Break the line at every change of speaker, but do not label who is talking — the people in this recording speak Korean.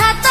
찾다